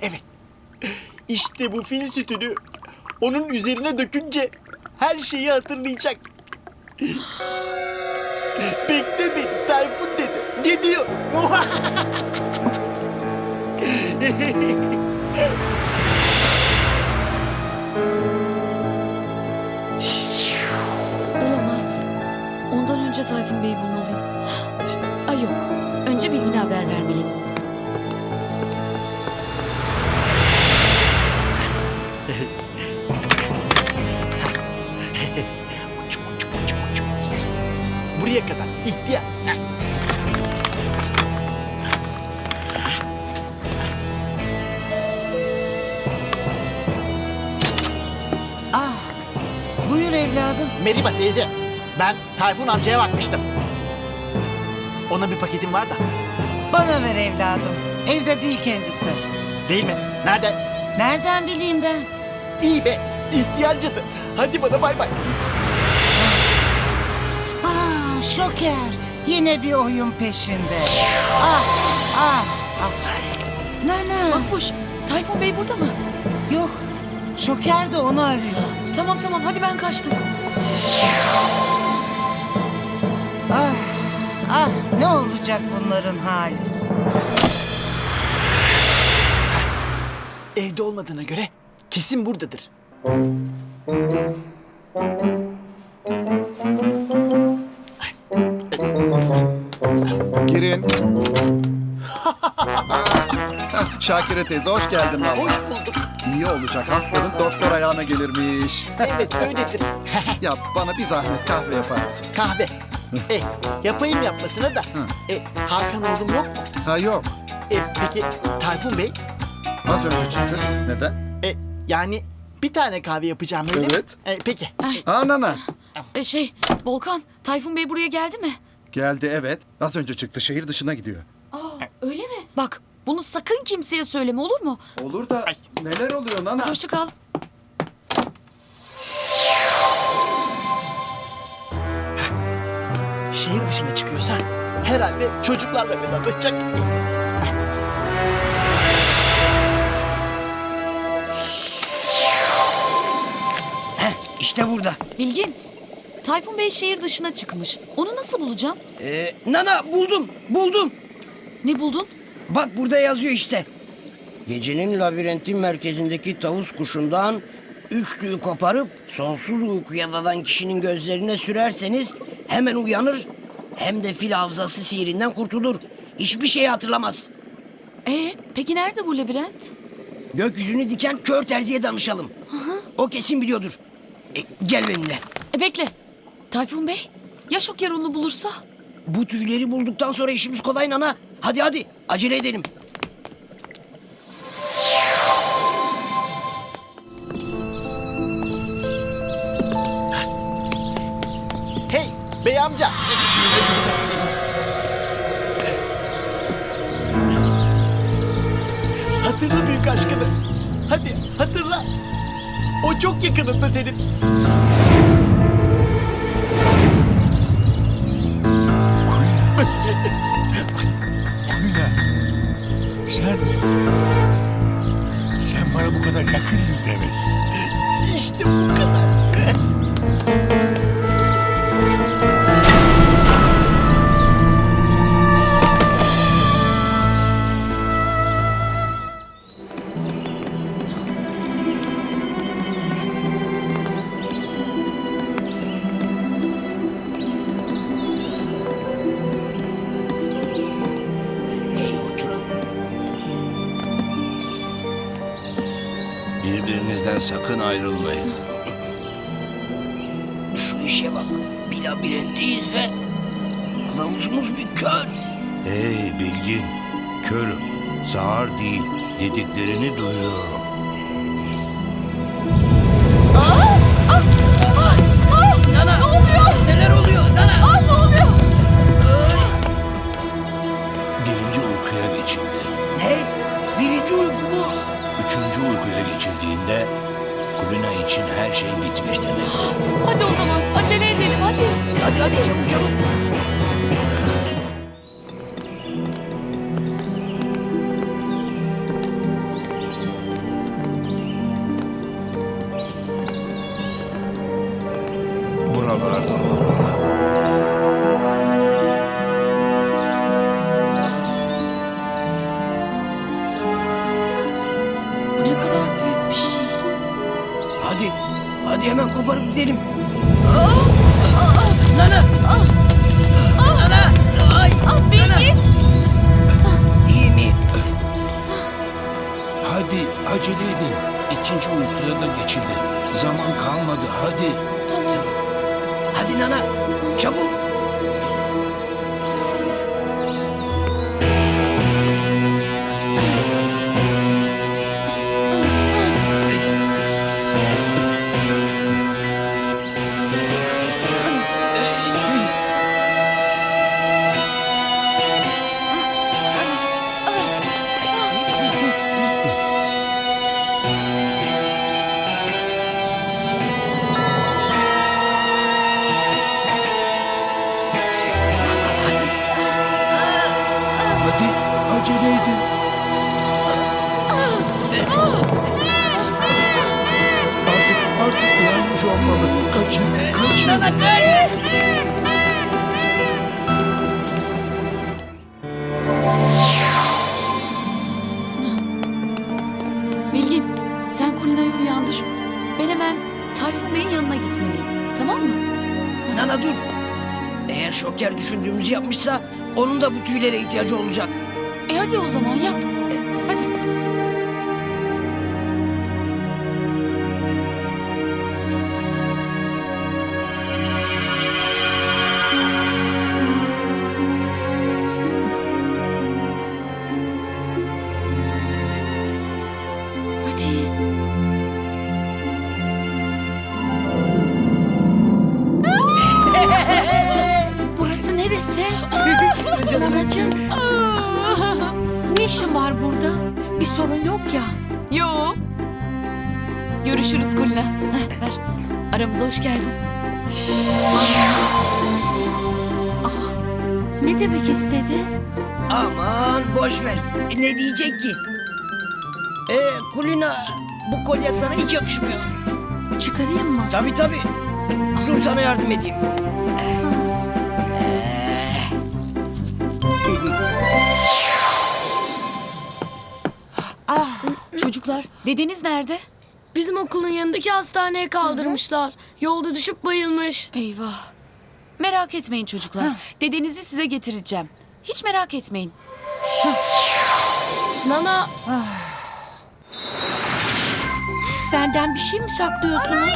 evet. İşte bu fil sütünü onun üzerine dökünce her şeyi hatırlayacak. Bekle beni Tayfun dedi. Geliyor. önce Tayfun Bey'i bulmalıyım. Ay yok. Önce Bilgin'e haber vermeliyim. Uçuk, uçuk, uçuk, uçuk. Buraya kadar ihtiyar. Heh. Ah, buyur evladım. Merhaba teyze. Ben Tayfun amcaya bakmıştım. Ona bir paketim var da. Bana ver evladım. Evde değil kendisi. Değil mi? Nerede? Nereden bileyim ben? İyi be. İhtiyarcadı. Hadi bana bay bay. Ah, şoker. Yine bir oyun peşinde. Ah, ah, ah. Nana. Makbuş, Tayfun Bey burada mı? Yok. Şoker de onu arıyor. Tamam tamam hadi ben kaçtım. Ah, ah. Ne olacak bunların hali? Evde olmadığına göre kesin buradadır. Girin. Şakire teyze hoş geldin valla. Hoş bulduk. İyi olacak hastanın doktor ayağına gelirmiş. Evet öyledir. ya bana bir zahmet kahve yapar mısın? Kahve. E, yapayım yapmasına da. E, Hakan oğlum yok mu? Ha yok. E, peki Tayfun Bey? Az önce çıktı. Neden? E, yani bir tane kahve yapacağım öyle mi? Evet. E, peki. Ha nana. E, şey, Volkan, Tayfun Bey buraya geldi mi? Geldi evet. Az önce çıktı şehir dışına gidiyor. Aa, öyle mi? Bak, bunu sakın kimseye söyleme olur mu? Olur da neler oluyor nana? Hoşça kal. Çıkıyorsa herhalde çocuklarla vedalaşacak. İşte burada. Bilgin, Tayfun Bey şehir dışına çıkmış. Onu nasıl bulacağım? Ee, Nana buldum, buldum. Ne buldun? Bak burada yazıyor işte. Gecenin labirentin merkezindeki tavus kuşundan üç tüyü koparıp sonsuz uykuya dalan kişinin gözlerine sürerseniz hemen uyanır hem de fil hafızası sihirinden kurtulur. Hiçbir şey hatırlamaz. Ee, peki nerede bu labirent? Gökyüzünü diken kör terziye danışalım. O kesin biliyordur. E, gel benimle. E bekle. Tayfun Bey, ya şoker onu bulursa? Bu tüyleri bulduktan sonra işimiz kolay Nana. Hadi hadi acele edelim. Hatırla büyük aşkını. Hadi hatırla. O çok yakınında senin. Kulina. Sen... Sen bana bu kadar yakındın demek. İşte bu kadar. Birbirinizden sakın ayrılmayın. Şu işe bak. Bir labirentteyiz ve kılavuzumuz bir kör. Hey bilgin, körüm, sağır değil, dediklerini duyuyorum. Kulina için her şey bitmiş demek. Hadi o zaman, acele edelim hadi. Hadi hadi çabuk çabuk. Buralarda Çabuk. Hadi. Acele edin. Artık artık uyanmış olmalı. Kaçın kaçın. Nana kaç. Bilgin sen Kulina'yı uyandır. Ben hemen Tayfun Bey'in yanına gitmeliyim. Tamam mı? Nana dur. Eğer şoker düşündüğümüzü yapmışsa onun da bu tüylere ihtiyacı olacak. Hadi o zaman yap. E, hadi. Hadi. Görüşürüz Kulina. Heh, ver. Aramıza hoş geldin. Ne demek istedi? Aman boş ver. E, Ne diyecek ki? Ee, Kulina bu kolye sana hiç yakışmıyor. Çıkarayım mı? Tabii tabii. Dur sana yardım edeyim. Çocuklar, dedeniz nerede? Bizim okulun yanındaki hastaneye kaldırmışlar. Yolda düşüp bayılmış. Eyvah. Merak etmeyin çocuklar. Dedenizi size getireceğim. Hiç merak etmeyin. Nana Benden bir şey mi saklıyorsunuz?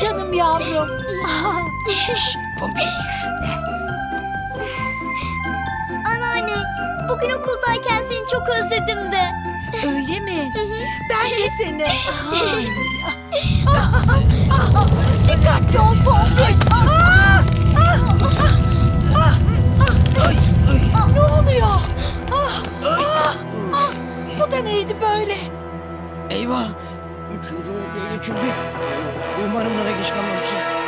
Canım yavrum. Şşş, Pompi. Anneanne, bugün okuldayken seni çok özledim de. Öyle mi? Ben de seni. Ay.